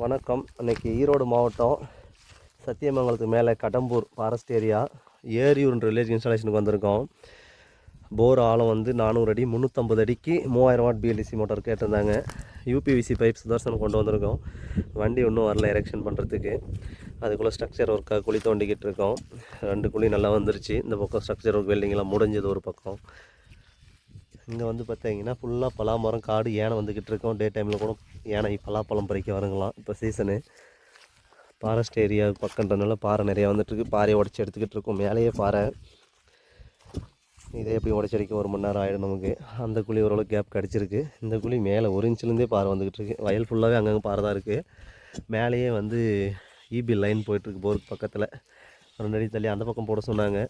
வணக்கம். இன்னைக்கு ஈரோடு மாவட்டம் சத்தியமங்கலத்துக்கு மேலே கடம்பூர் ஃபாரஸ்ட் ஏரியா ஏரியூர்ன்ற வில்லேஜ் இன்ஸ்டாலேஷனுக்கு வந்திருக்கோம். போர் ஆழம் வந்து நானூறு அடி முந்நூற்றம்பது அடிக்கு மூவாயிரம் வாட் பிஎல்டிசி மோட்டார் கேட்டிருந்தாங்க. யூபிவிசி பைப் சுதர்சன் கொண்டு வந்திருக்கோம். வண்டி ஒன்றும் வரல எரெக்ஷன் பண்ணுறதுக்கு அதுக்குள்ளே ஸ்ட்ரக்சர் ஒர்க்காக குழி தோண்டிக்கிட்டு இருக்கோம். ரெண்டு குழி நல்லா வந்துருச்சு. இந்த பக்கம் ஸ்ட்ரக்சர் ஒர்க் வெல்டிங்லாம் முடிஞ்சது ஒரு பக்கம். இங்கே வந்து பார்த்தீங்கன்னா ஃபுல்லாக பலாமரம் காடு யானை வந்துக்கிட்டு இருக்கோம். டே டைமில் கூட யானை பலாப்பழம் பறிக்க வரங்களாம். இப்போ சீசனு ஃபாரஸ்ட் ஏரியா பக்கன்றதுனால பாறை நிறையா வந்துட்டுருக்கு பாறையை உடச்சி எடுத்துக்கிட்டு இருக்கோம். மேலேயே பாறை. இதே எப்படி உடச்சி அடிக்க ஒரு மணி நேரம் ஆகிடும் நமக்கு. அந்த குழி ஓரளவுக்கு கேப் கிடச்சிருக்கு. இந்த குழி மேலே ஒரு இன்ச்சிலேருந்தே பாறை வந்துக்கிட்டு இருக்கு. வயல் ஃபுல்லாகவே அங்கங்கே பாறை தான் இருக்குது மேலேயே வந்து இபி லைன் போயிட்டுருக்கு போருக்கு பக்கத்தில். ரெண்டு அடி தள்ளி அந்த பக்கம் போட சொன்னாங்க.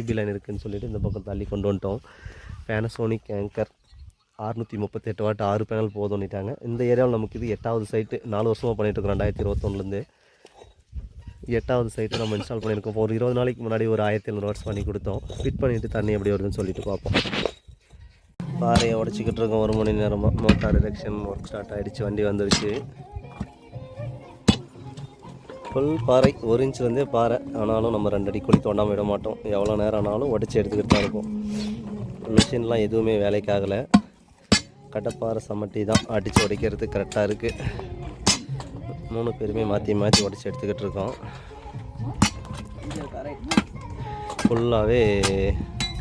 இபி லைன் இருக்குதுன்னு சொல்லிட்டு இந்த பக்கம் தள்ளி கொண்டு வந்துட்டோம். பேனசோனிக் ஆங்கர் அறுநூற்றி முப்பத்தெட்டு வாட் ஆறு பேனல் போதும்னுட்டாங்க இந்த ஏரியாவில் நமக்கு இது எட்டாவது சைட்டு நாலு வருஷமாக பண்ணிகிட்ருக்கோம் ரெண்டாயிரத்தி இருபத்தொன்னுலேருந்து எட்டாவது சைட்டு நம்ம இன்ஸ்டால் பண்ணியிருக்கோம். ஒரு இருபது நாளைக்கு முன்னாடி ஒரு ஆயிரத்தி எழுநூறு வாட்ஸ் பண்ணி கொடுத்தோம். ஃபிட் பண்ணிவிட்டு தண்ணி எப்படி வருதுன்னு சொல்லிட்டு பார்ப்போம். பாறையை உடச்சிக்கிட்டு இருக்கோம். ஒரு மணி நேரமாக மோட்டார் எலெக்ஷன் ஒர்க் ஸ்டார்ட் ஆகிடுச்சு வண்டி வந்துருச்சு. ஃபுல் பாறை ஒரு இன்ச்லேருந்தே பாறை. ஆனாலும் நம்ம ரெண்டு அடி குழி தோண்டாமல் விட மாட்டோம். எவ்வளோ நேரம் ஆனாலும் உடச்சி எடுத்துக்கிட்டு தான் இருக்கும் மிஷின்லாம் எதுவுமே வேலைக்கு ஆகலை கடப்பாறை சமட்டி தான் அடித்து உடைக்கிறது கரெக்டாக இருக்குது மூணு பேருமே மாற்றி மாற்றி உடச்சி எடுத்துக்கிட்டு இருக்கோம். ஃபுல்லாகவே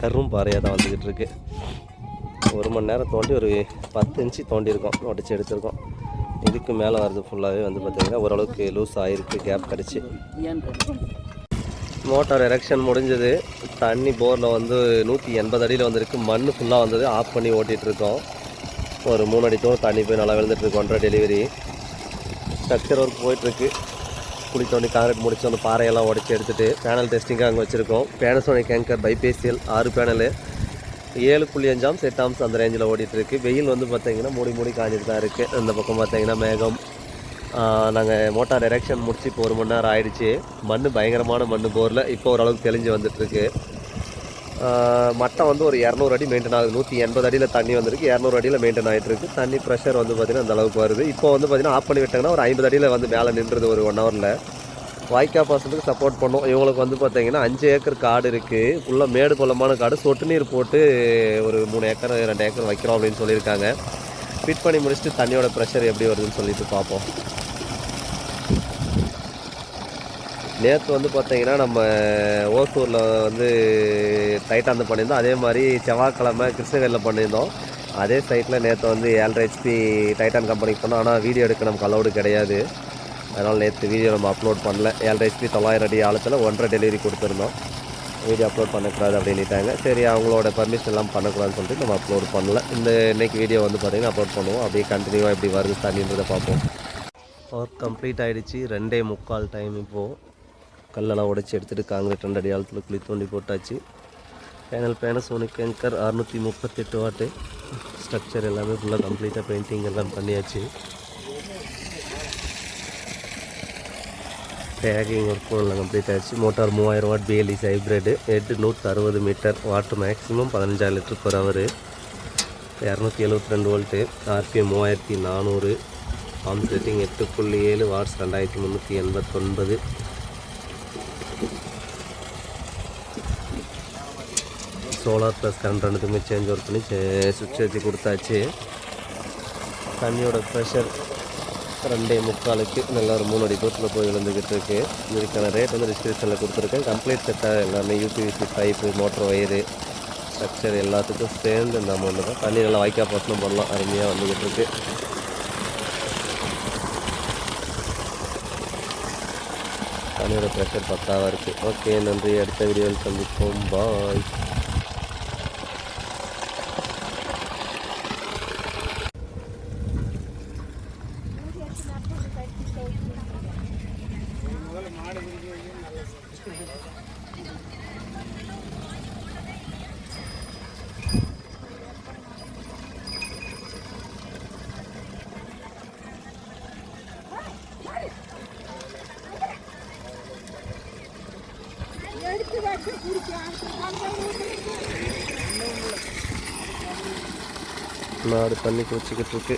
கரும் பாறையாக தான் வந்துக்கிட்டு இருக்கு. ஒரு மணி நேரம் தோண்டி ஒரு பத்து இன்ச்சு தோண்டியிருக்கோம். உடச்சி எடுத்திருக்கோம். இதுக்கு மேலே வர்றது ஃபுல்லாகவே வந்து பார்த்திங்கன்னா ஓரளவுக்கு லூஸ் ஆகிருக்கு கேப் கிடச்சி. மோட்டார் எரெக்ஷன் முடிஞ்சது. தண்ணி போரில் வந்து நூற்றி எண்பது அடியில் வந்திருக்கு. மண் ஃபுல்லாக வந்தது. ஆஃப் பண்ணி ஓட்டிகிட்ருக்கோம் ஒரு மூணு அடி தூரம் தண்ணி போய் நல்லா விழுந்துட்டு டெலிவரி ஸ்ட்ரக்சர் ஒர்க் போயிட்டுருக்கு. குழி தோண்டி காங்கிரீட் முடிச்சு அந்த பாறையெல்லாம் உடச்சி எடுத்துகிட்டு பேனல் டெஸ்டிங்காக அங்கே வச்சுருக்கோம். பேனசோனிக் கேங்கர் பைபேசியல் ஆறு பேனலு ஏழு புள்ளி அஞ்சாம் செட்டாம்ஸ் அந்த ரேஞ்சில் ஓடிட்டுருக்கு. வெயில் வந்து பார்த்திங்கன்னா மூடி மூடி காஞ்சிட்டு தான் இருக்குது இந்த பக்கம் பார்த்தீங்கன்னா மேகம். நாங்கள் மோட்டார் எரெக்ஷன் முடிச்சு இப்போ ஒரு மணி நேரம் ஆயிடுச்சு. மண் பயங்கரமான மண் போரில். இப்போ ஓரளவுக்கு தெளிஞ்சு வந்துட்டுருக்கு. மட்டம் வந்து ஒரு இரநூறு அடி மெயின்டைன் ஆகுது. நூற்றி எண்பது அடியில் தண்ணி வந்திருக்கு. இரநூறு அடியில் மெயின்டைன் ஆகிட்டு இருக்கு தண்ணி ப்ரெஷர் வந்து பார்த்திங்கன்னா அந்த அளவுக்கு வருது. இப்போ வந்து பார்த்திங்கன்னா ஆஃப் பண்ணி விட்டாங்கன்னா ஒரு ஐம்பது அடியில் வந்து மேலே நின்றுது ஒரு ஒன் ஹவரில் வாய்க்கா பாசனத்துக்கு சப்போர்ட் பண்ணோம். இவங்களுக்கு வந்து பார்த்தீங்கன்னா அஞ்சு ஏக்கர் காடு இருக்குது ஃபுல்லாக மேடு பள்ளமான காடு. சொட்டு நீர் போட்டு ஒரு மூணு ஏக்கர் ரெண்டு ஏக்கர் வைக்கிறோம் அப்படின்னு சொல்லியிருக்காங்க. ஃபிட் பண்ணி முடிச்சுட்டு தண்ணியோட ப்ரெஷர் எப்படி வருதுன்னு சொல்லிட்டு பார்ப்போம். நேற்று வந்து பார்த்தீங்கன்னா நம்ம ஓசூரில் வந்து டைட்டாந்து பண்ணியிருந்தோம். அதே மாதிரி செவ்வாய்க்கிழமை கிருஷ்ணகிரியில் பண்ணியிருந்தோம். அதே சைட்டில் நேற்று வந்து ஏழரை ஹெச்பி டைட்டான் கம்பெனிக்கு போனோம். ஆனால் வீடியோ எடுக்க நமக்கு அலௌடு கிடையாது. அதனால் நேற்று வீடியோ நம்ம அப்லோட் பண்ணல. ஏழரை ஹெச்பி தொள்ளாயிரம் அடி ஆழத்தில் ஒன்றரை டெலிவரி கொடுத்துருந்தோம். வீடியோ அப்லோட் பண்ணக்கூடாது அப்படின்ட்டாங்க சரி அவங்களோட பர்மிஷன் எல்லாம் பண்ணக்கூடாதுன்னு சொல்லிட்டு நம்ம அப்லோட் பண்ணல. இந்த இன்றைக்கி வீடியோ வந்து பார்த்திங்கன்னா அப்லோட் பண்ணுவோம். அப்படியே கண்டினியூவாக எப்படி வருது தண்ணின்றதை பார்ப்போம். ஒர்க் கம்ப்ளீட் ஆகிடுச்சு ரெண்டே முக்கால் டைம் இப்போது கல்லெல்லாம் உடச்சி எடுத்துகிட்டு காங்கிரீட் ரெண்டு அடி ஆழத்தில் குழி தோண்டி போட்டாச்சு. பேனல் பேனசோனிக் கேங்கர் அறுநூற்றி முப்பத்தெட்டு வாட்டு ஸ்ட்ரக்சர் எல்லாமே ஃபுல்லாக கம்ப்ளீட்டாக பெயிண்டிங் எல்லாம் பண்ணியாச்சு. டேகிங் ஒர்க்கும் எல்லாம் கம்ப்ளீட் ஆகிடுச்சு மோட்டார் மூவாயிரம் வாட் பிஎல்இஸ் ஹைப்ரிடு ஹெட்டு நூற்றி அறுபது மீட்டர் வாட்டு மேக்ஸிமம் பதினஞ்சாயிரம் லிட்டர் பர் ஹவர் இரநூத்தி எழுபத்தி ரெண்டு வோல்ட்டு ஆர்பிஎம் மூவாயிரத்தி நானூறு. ஆம் செட்டிங் எட்டு புள்ளி ஏழு வாட்ஸ் ரெண்டாயிரத்தி முந்நூற்றி எண்பத்தொன்பது. சோலார் ப்ளஸ் கரண்ட் ரெண்டுத்துக்குமே சேஞ்ச் ஒர்க் பண்ணி சுவிட்ச் வச்சு கொடுத்தாச்சு. தண்ணியோட ப்ரெஷர் ரெண்டே முக்காலுக்கு நல்லா ஒரு மூணு அடி தூரத்தில் போய் விழுந்துக்கிட்டு இருக்கு. இதுக்கான ரேட் வந்து டிஸ்கிரிப்ஷனில் கொடுத்துருக்கேன். கம்ப்ளீட் செட்டாக எல்லாமே UPVC pipe motor wire structure எல்லாத்துக்கும் சேர்ந்து இந்த அமௌண்ட்டு தான். தண்ணி நல்லா வாய்க்கா பசனம் பண்ணலாம் அருமையாக வந்துக்கிட்டு இருக்கு. தண்ணியோட ப்ரெஷர் பத்தாவாக இருக்குது ஓகே நன்றி. அடுத்த வீடியோவில் சந்திப்போம். பாய் மாடு தண்ணி குடிச்சிக்கிட்டு இருக்கு.